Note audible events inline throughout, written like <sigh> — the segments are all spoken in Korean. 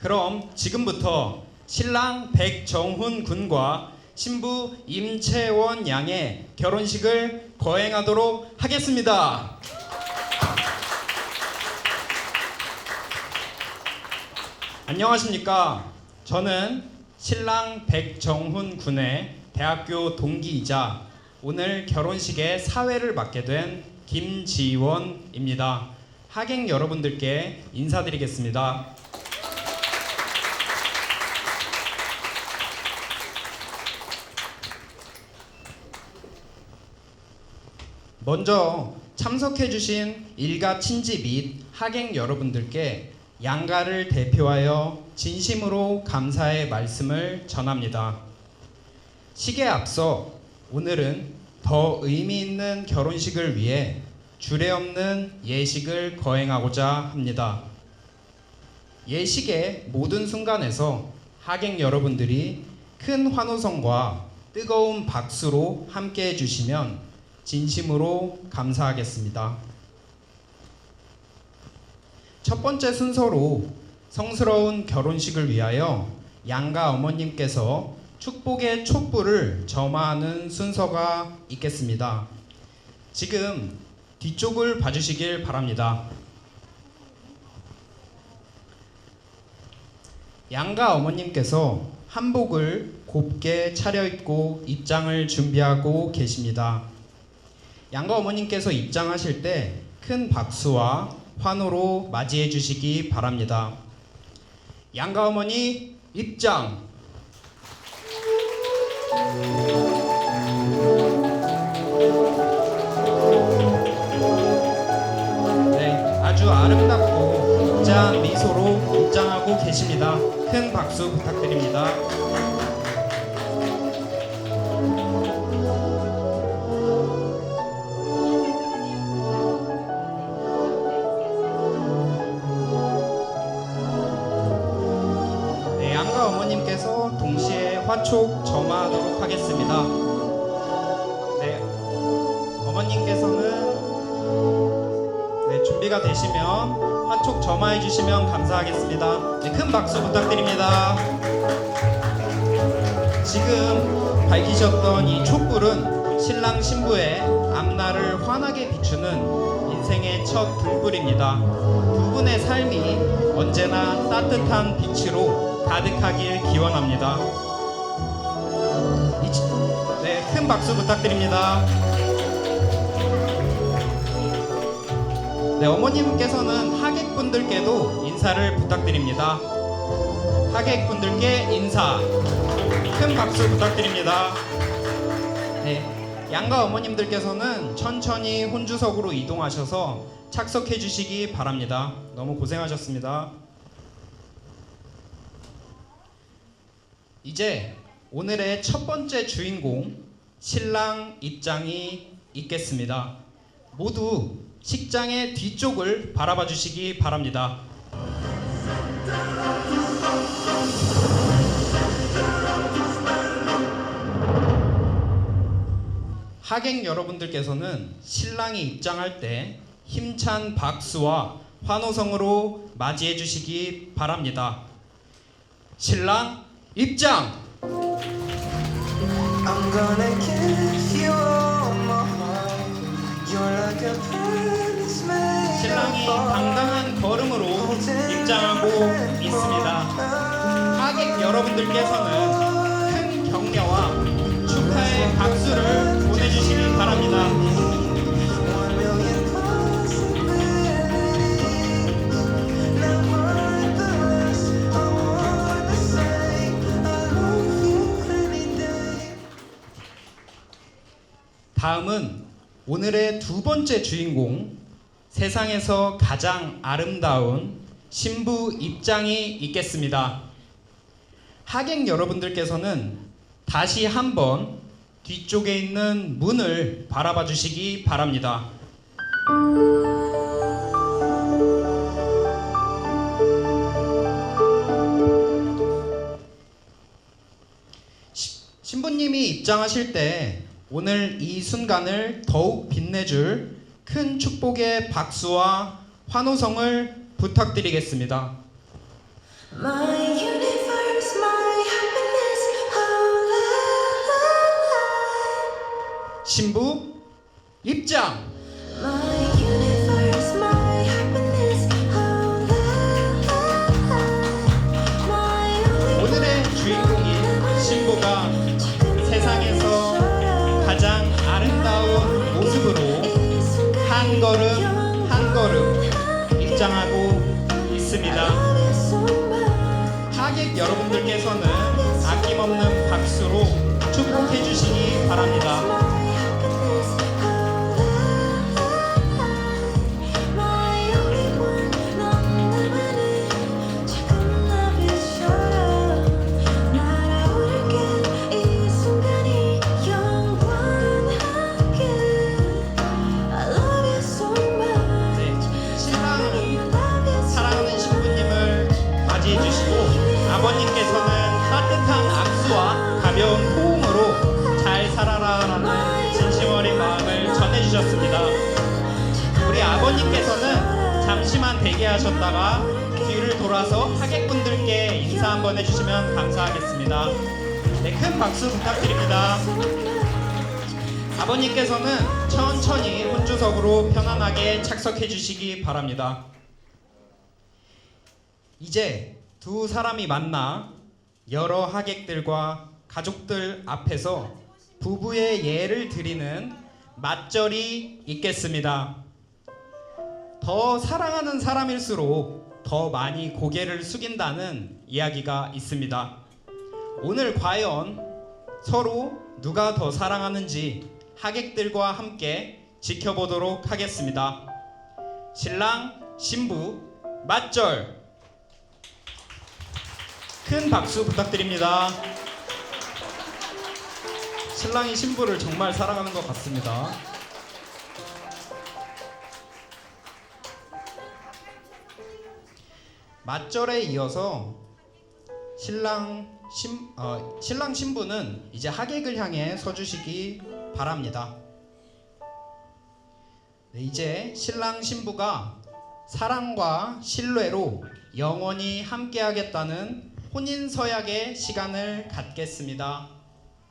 그럼 지금부터 신랑 백정훈 군과 신부 임채원 양의 결혼식을 거행하도록 하겠습니다. 안녕하십니까. 저는 신랑 백정훈 군의 대학교 동기이자 오늘 결혼식의 사회를 맡게 된 김지원입니다. 하객 여러분들께 인사드리겠습니다. 먼저 참석해주신 일가 친지 및 하객 여러분들께 양가를 대표하여 진심으로 감사의 말씀을 전합니다. 식에 앞서 오늘은 더 의미 있는 결혼식을 위해 주례 없는 예식을 거행하고자 합니다. 예식의 모든 순간에서 하객 여러분들이 큰 환호성과 뜨거운 박수로 함께 해주시면 진심으로 감사하겠습니다. 첫 번째 순서로 성스러운 결혼식을 위하여 양가 어머님께서 축복의 촛불을 점화하는 순서가 있겠습니다. 지금 뒤쪽을 봐주시길 바랍니다. 양가 어머님께서 한복을 곱게 차려입고 입장을 준비하고 계십니다. 양가 어머님께서 입장하실 때 큰 박수와 환호로 맞이해 주시기 바랍니다. 양가 어머니 입장. 네, 아주 아름답고 입장 미소로 입장하고 계십니다. 큰 박수 부탁드립니다. 점화해 주시면 감사하겠습니다. 네, 큰 박수 부탁드립니다. 지금 밝히셨던 이 촛불은 신랑 신부의 앞날을 환하게 비추는 인생의 첫 불불입니다. 두 분의 삶이 언제나 따뜻한 빛으로 가득하길 기원합니다. 네, 큰 박수 부탁드립니다. 네, 어머님께서는 하객분들께도 인사를 부탁드립니다. 하객분들께 인사. 큰 박수 부탁드립니다. 네, 양가 어머님들께서는 천천히 혼주석으로 이동하셔서 착석해 주시기 바랍니다. 너무 고생하셨습니다. 이제 오늘의 첫 번째 주인공 신랑 입장이 있겠습니다. 모두 식장의 뒤쪽을 바라봐 주시기 바랍니다. 하객 여러분들께서는 신랑이 입장할 때 힘찬 박수와 환호성으로 맞이해 주시기 바랍니다. 신랑 입장! 신랑이. 당당한 걸음으로 입장하고 있습니다. 하객 여러분들께서는 큰 격려와 축하의 박수를 보내주시기 바랍니다. 다음은 오늘의 두 번째 주인공, 세상에서 가장 아름다운 신부 입장이 있겠습니다. 하객 여러분들께서는 다시 한번 뒤쪽에 있는 문을 바라봐 주시기 바랍니다. 시- 신부님이 입장하실 때 오늘 이 순간을 더욱 빛내줄 큰 축복의 박수와 환호성을 부탁드리겠습니다. My universe, my happiness, oh la 신부 입장. oh 오늘의 주인공인 신부가 걸음 한 걸음 입장하고 있습니다. 하객 여러분들께서는 아낌없는 박수로 축복해 주시기 바랍니다. 하셨다가 뒤를 돌아서 하객분들께 인사 한번 해주시면 감사하겠습니다. 네, 큰 박수 부탁드립니다. 아버님께서는 천천히 혼주석으로 편안하게 착석해 주시기 바랍니다. 이제 두 사람이 만나 여러 하객들과 가족들 앞에서 부부의 예를 드리는 맞절이 있겠습니다. 더 사랑하는 사람일수록 더 많이 고개를 숙인다는 이야기가 있습니다. 오늘 과연 서로 누가 더 사랑하는지 하객들과 함께 지켜보도록 하겠습니다. 신랑, 신부, 맞절! 큰 박수 부탁드립니다. 신랑이 신부를 정말 사랑하는 것 같습니다. 맞절에 이어서 신랑 신 어, 신랑 신부는 이제 하객을 향해 서주시기 바랍니다. 네, 이제 신랑 신부가 사랑과 신뢰로 영원히 함께하겠다는 혼인 서약의 시간을 갖겠습니다.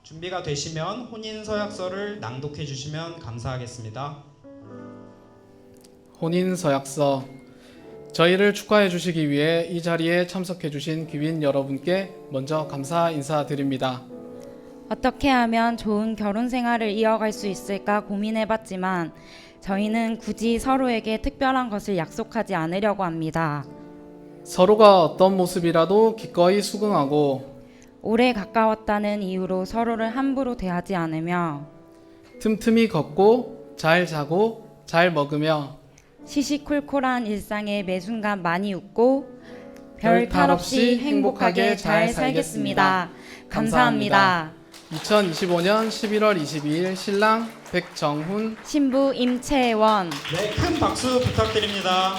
준비가 되시면 혼인 서약서를 낭독해 주시면 감사하겠습니다. 혼인 서약서 저희를 축하해 주시기 위해 이 자리에 참석해 주신 귀빈 여러분께 먼저 감사 인사드립니다. 어떻게 하면 좋은 결혼 생활을 이어갈 수 있을까 고민해 봤지만 저희는 굳이 서로에게 특별한 것을 약속하지 않으려고 합니다. 서로가 어떤 모습이라도 기꺼이 수긍하고 오래 가까웠다는 이유로 서로를 함부로 대하지 않으며 틈틈이 걷고 잘 자고 잘 먹으며 시시콜콜한 일상에 매 순간 많이 웃고 별별탈 없이 행복하게 잘 살겠습니다. 감사합니다. 2025년 11월 22일 신랑 백정훈 신부 임채원 네, 큰 박수 부탁드립니다.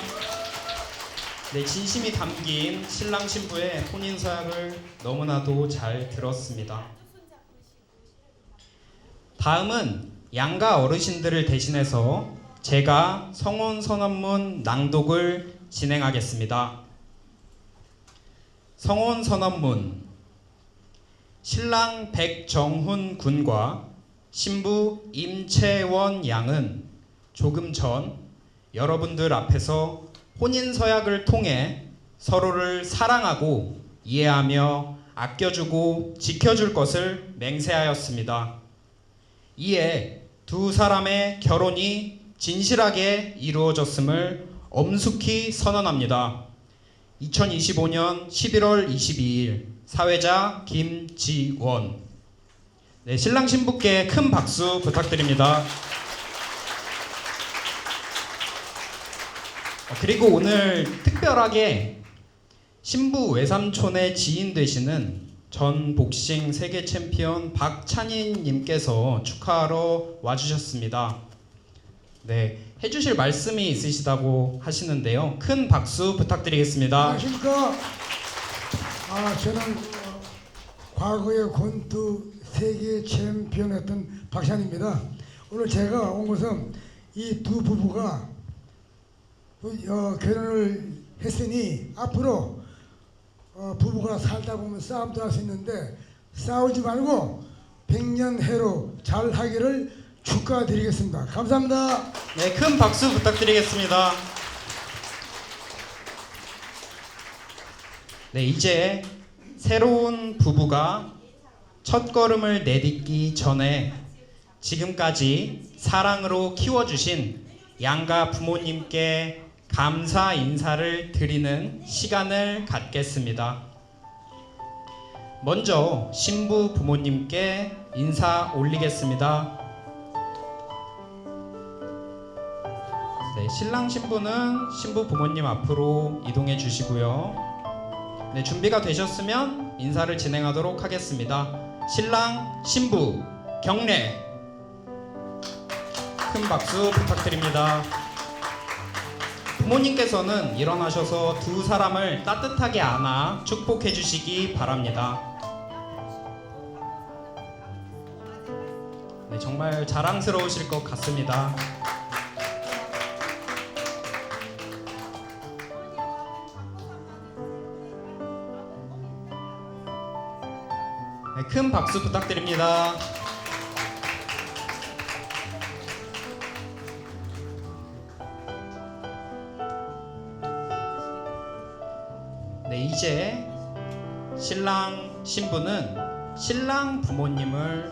네, 진심이 담긴 신랑 신부의 혼인 서약을 너무나도 잘 들었습니다. 다음은 양가 어르신들을 대신해서 제가 성혼 선언문 낭독을 진행하겠습니다. 성혼 선언문 신랑 백정훈 군과 신부 임채원 양은 조금 전 여러분들 앞에서 혼인 서약을 통해 서로를 사랑하고 이해하며 아껴주고 지켜줄 것을 맹세하였습니다. 이에 두 사람의 결혼이 진실하게 이루어졌음을 엄숙히 선언합니다. 2025년 11월 22일 사회자 김지원 네, 신랑 신부께 큰 박수 부탁드립니다. 어, 그리고 오늘 특별하게 신부 외삼촌의 지인 되시는 전 복싱 세계 챔피언 박찬인 님께서 축하하러 와주셨습니다. 네, 해주실 말씀이 있으시다고 하시는데요. 큰 박수 부탁드리겠습니다. 안녕하십니까? 아, 저는 어, 과거의 권투 세계 챔피언이었던 박찬입니다. 오늘 제가 온 것은 이 두 부부가 어, 결혼을 했으니 앞으로 어, 부부가 살다 보면 싸움도 할 수 있는데 싸우지 말고 백년해로 잘 하기를 축하드리겠습니다. 감사합니다. 네, 큰 박수 부탁드리겠습니다. 네, 이제 새로운 부부가 첫 걸음을 내딛기 전에 지금까지 사랑으로 키워주신 양가 부모님께 감사 인사를 드리는 시간을 갖겠습니다. 먼저 신부 부모님께 인사 올리겠습니다. 신랑 신부는 신부 부모님 앞으로 이동해 주시고요. 네, 준비가 되셨으면 인사를 진행하도록 하겠습니다. 신랑 신부 경례 큰 박수 부탁드립니다. 부모님께서는 일어나셔서 두 사람을 따뜻하게 안아 축복해 주시기 바랍니다. 네, 정말 자랑스러우실 것 같습니다. 네, 큰 박수 부탁드립니다. 네, 이제 신랑 신부는 신랑 부모님을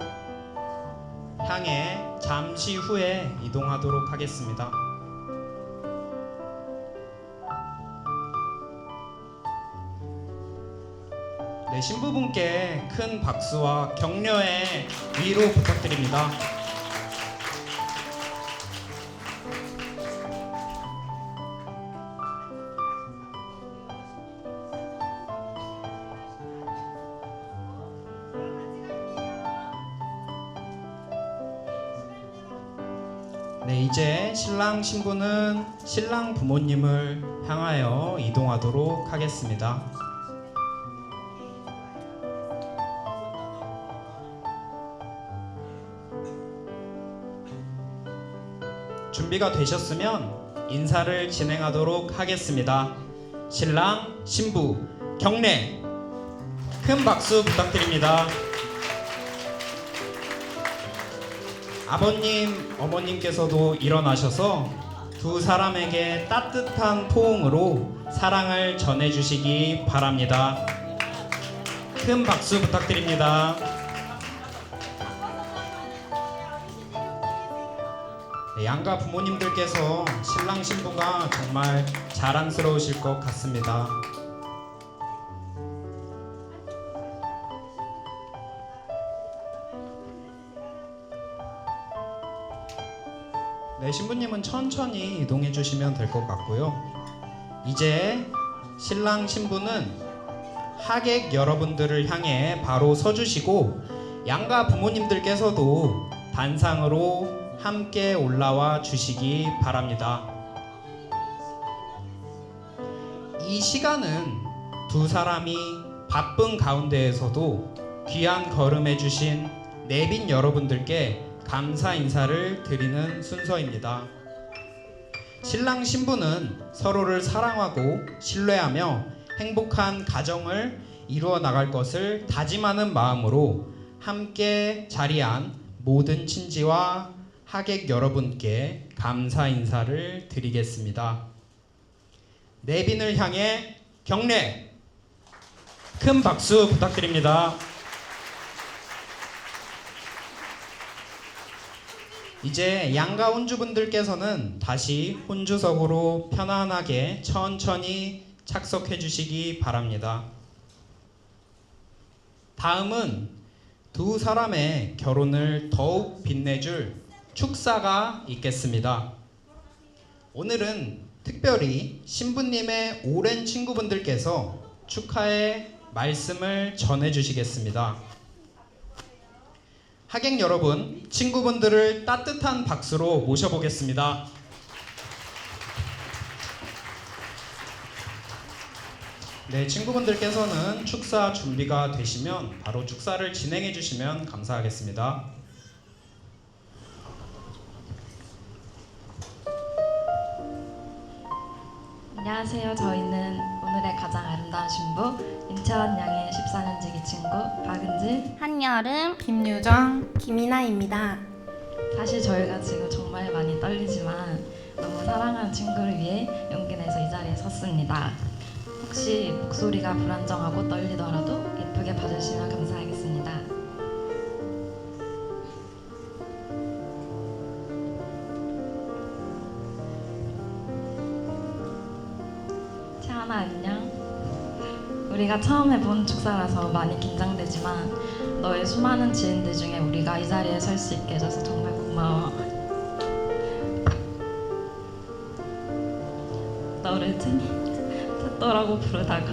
향해 잠시 후에 이동하도록 하겠습니다. 네, 신부분께 큰 박수와 격려의 위로 부탁드립니다. 네, 이제 신랑 신부는 신랑 부모님을 향하여 이동하도록 하겠습니다. 준비가 되셨으면 인사를 진행하도록 하겠습니다. 신랑, 신부, 경례. 큰 박수 부탁드립니다. 아버님, 어머님께서도 일어나셔서 두 사람에게 따뜻한 포옹으로 사랑을 전해주시기 바랍니다. 큰 박수 부탁드립니다. 양가 부모님들께서 신랑 신부가 정말 자랑스러우실 것 같습니다. 네, 신부님은 천천히 이동해 주시면 될 것 같고요. 이제 신랑 신부는 하객 여러분들을 향해 바로 서주시고 양가 부모님들께서도 단상으로 함께 올라와 주시기 바랍니다. 이 시간은 두 사람이 바쁜 가운데에서도 귀한 걸음해 주신 내빈 여러분들께 감사 인사를 드리는 순서입니다. 신랑 신부는 서로를 사랑하고 신뢰하며 행복한 가정을 이루어 나갈 것을 다짐하는 마음으로 함께 자리한 모든 친지와 하객 여러분께 감사 인사를 드리겠습니다. 내빈을 향해 경례 큰 박수 부탁드립니다. 이제 양가 혼주분들께서는 다시 혼주석으로 편안하게 천천히 착석해 주시기 바랍니다. 다음은 두 사람의 결혼을 더욱 빛내줄 축사가 있겠습니다. 오늘은 특별히 신부님의 오랜 친구분들께서 축하의 말씀을 전해 주시겠습니다. 하객 여러분, 친구분들을 따뜻한 박수로 모셔보겠습니다. 네, 친구분들께서는 축사 준비가 되시면 바로 축사를 진행해 주시면 감사하겠습니다. 안녕하세요. 저희는 오늘 오늘의 가장 아름다운 신부 임채원 양의 14년지기 친구 박은지 한여름 김유정, 김이나입니다. 사실 저희가 지금 정말 많이 떨리지만 너무 사랑하는 친구를 위해 용기 내서 이 자리에 섰습니다. 혹시 목소리가 불안정하고 떨리더라도 예쁘게 봐주시면 감사하겠습니다. 우리가 처음 해본 축사라서 많이 긴장되지만 너의 수많은 지인들 중에 우리가 이 자리에 설 수 있게 해줘서 정말 고마워. 너를 튼 뜻더라고 부르다가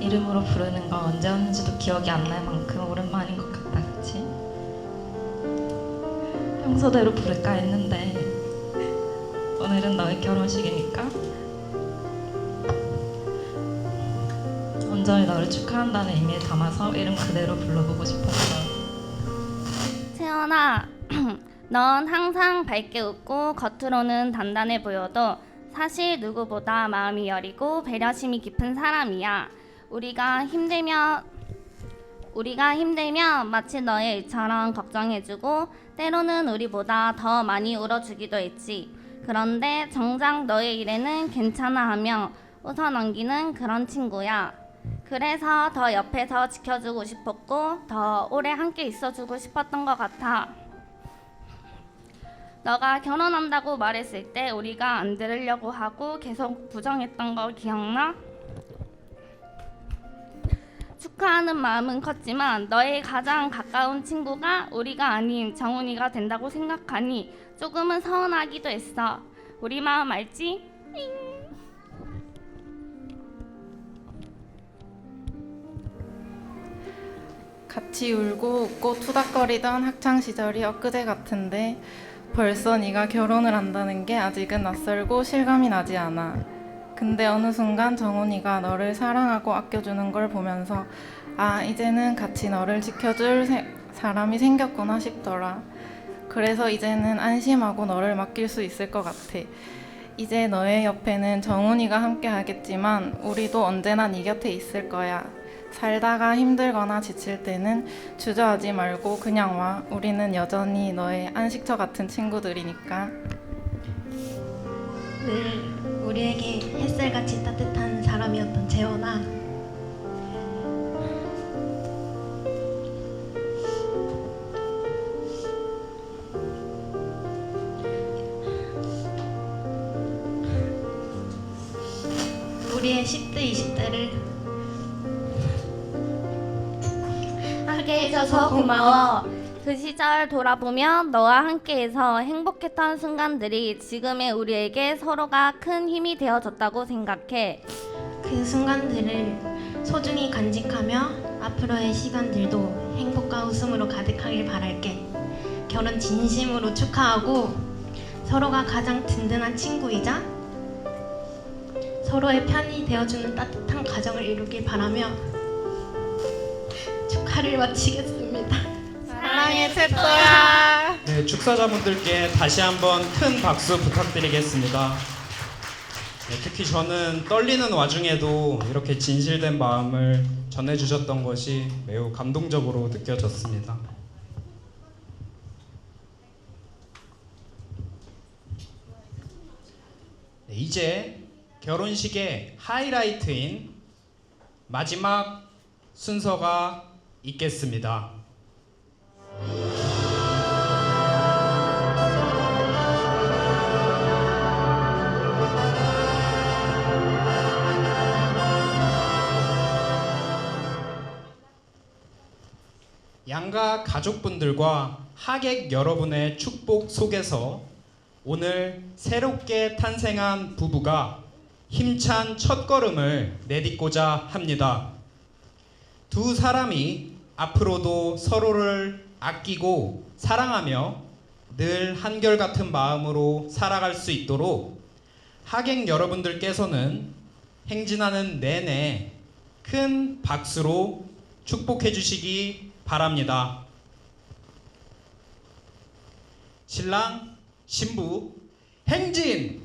이름으로 부르는 건 언제였는지도 기억이 안 날 만큼 오랜만인 것 같다, 그치? 평소대로 부를까 했는데 오늘은 너의 결혼식이니까 온전히 너를 축하한다는 의미를 담아서 이름 그대로 불러보고 싶었어. 채연아 <clears throat> 넌 항상 밝게 웃고 겉으로는 단단해 보여도 사실 누구보다 마음이 여리고 배려심이 깊은 사람이야. 우리가 힘들면 우리가 힘들면 마치 너의 일처럼 걱정해주고 때로는 우리보다 더 많이 울어주기도 했지. 그런데 정작 너의 일에는 괜찮아 하며 웃어 넘기는 그런 친구야 그래서 더 옆에서 지켜주고 싶었고 더 오래 함께 있어주고 싶었던 것 같아. 너가 결혼한다고 말했을 때 우리가 안 들으려고 하고 계속 부정했던 거 기억나? 축하하는 마음은 컸지만 너의 가장 가까운 친구가 우리가 아닌 정훈이가 된다고 생각하니 조금은 서운하기도 했어. 우리 마음 알지? 같이 울고 웃고 투닥거리던 학창 시절이 엊그제 같은데 벌써 네가 결혼을 한다는 게 아직은 낯설고 실감이 나지 않아. 근데 어느 순간 정훈이가 너를 사랑하고 아껴주는 걸 보면서 아 이제는 같이 너를 지켜줄 세- 사람이 생겼구나 싶더라. 그래서 이제는 안심하고 너를 맡길 수 있을 것 같아. 이제 너의 옆에는 정훈이가 함께 하겠지만 우리도 언제나 네 곁에 있을 거야. 살다가 힘들거나 지칠 때는 주저하지 말고 그냥 와. 우리는 여전히 너의 안식처 같은 친구들이니까. 늘 우리에게 햇살같이 따뜻한 사람이었던 재원아 우리의 10대 20대를 해줘서 <laughs> 고마워. 그 시절 돌아보면 너와 함께해서 행복했던 순간들이 지금의 우리에게 서로가 큰 힘이 되어줬다고 생각해. 그 순간들을 소중히 간직하며 앞으로의 시간들도 행복과 웃음으로 가득하길 바랄게. 결혼 진심으로 축하하고 서로가 가장 든든한 친구이자 서로의 편이 되어주는 따뜻한 가정을 이루길 바라며 축하를 마치겠습니다. 사랑해 채또야. 네, 축사자분들께 다시 한번 큰 박수 부탁드리겠습니다. 네, 특히 저는 떨리는 와중에도 이렇게 진실된 마음을 전해주셨던 것이 매우 감동적으로 느껴졌습니다. 네, 이제 결혼식의 하이라이트인 마지막 순서가 있겠습니다. 양가 가족분들과 하객 여러분의 축복 속에서 오늘 새롭게 탄생한 부부가 힘찬 첫걸음을 내딛고자 합니다. 두 사람이 앞으로도 서로를 아끼고 사랑하며 늘 한결같은 마음으로 살아갈 수 있도록 하객 여러분들께서는 행진하는 내내 큰 박수로 축복해 주시기 바랍니다. 신랑, 신부, 행진!